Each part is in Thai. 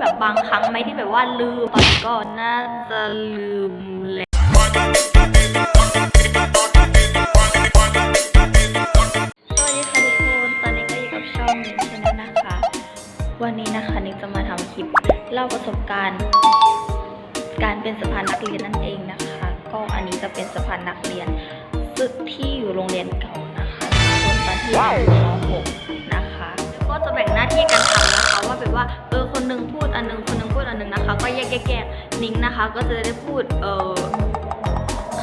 แบบบางครั้งไหมที่แบบว่าลืมตอนนี้ก็น่าจะลืมแล้ว สวัสดีค่ะทุกคน ตอนนี้ก็อยู่กับช่องนิชนะนะคะ วันนี้นะคะนิกจะมาทำคลิปเล่าประสบการณ์ การเป็นสะพานนักเรียนนั่นเองนะคะ ก็อันนี้จะเป็นสะพานนักเรียนซึ่งที่อยู่โรงเรียนเก่านะคะส่วนตอนที่อยู่ม .6 นะคะ ก็จะแบ่งหน้าที่กันทำนะคะว่าแบบว่า นหนึงพูดอันหนึงคนหนึงพูดอันหนึงนะคะ ก็แยกแยกนิ้งนะคะ ก็จะได้พูดเออ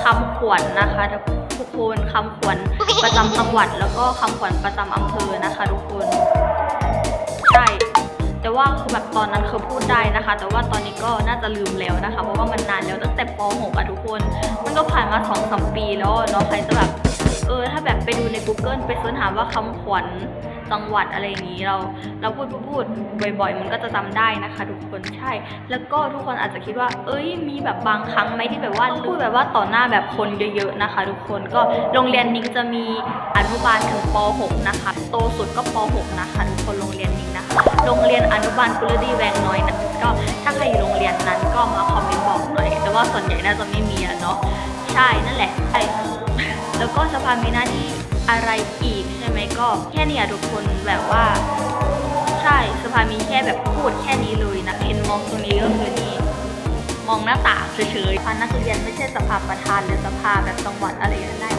คำขวัญนะคะทุกคนคำขวัญประจำจังหวัด แล้วก็คำขวัญประจำอำเภอนะคะ ทุกคนใช่แต่ว่าคือแบบตอนนั้นคือพูดได้นะคะ แต่ว่าตอนนี้ก็น่าจะลืมแล้วนะคะ เพราะว่ามันนานแล้วตั้งแต่ป .6 อะทุกคน มันก็ผ่านมาสองสามปีแล้วเนาะใครจะแบบเออถ้าแบบไปดูใน Google ไปเสิร์ชหาว่าคำขวัญ จังหวัดอะไรอย่างนี้เราเราพูดพูดพูดบ่อย ๆ มันก็จะจำได้นะคะ ทุกคนใช่ แล้วก็ทุกคนอาจจะคิดว่า เอ้ยมีแบบบางครั้งไหมที่แบบว่าพูดแบบว่าต่อหน้าแบบคนเยอะ ๆนะคะ ทุกคนก็โรงเรียนนิ้งจะมีอนุบาลถึงป .6 นะคะ โตสุดก็ป .6 นะคะ ทุกคนโรงเรียนนิ้งนะคะ โรงเรียนอนุบาลกุลดีแวงน้อยนะก็ถ้าใครอยู่โรงเรียนนั้นก็มาคอมเมนต์บอกหน่อยแต่ว่าส่วนใหญ่น่าจะไม่มีอะเนาะใช่นั่นแหละใช่แล้วก็สภามีหน้าที่ อะไรอีกใช่ไหมก็แค่นี้ทุกคนแบบว่า ใช่สภามีแค่แบบพูดแค่นี้เลยนะเห็นมองตรงนี้ก็คือนี่มองหน้าต่างเฉยๆพันนักเรียนไม่ใช่สภาประธานหรือสภาแบบจังหวัดอะไรอย่างนั้นได้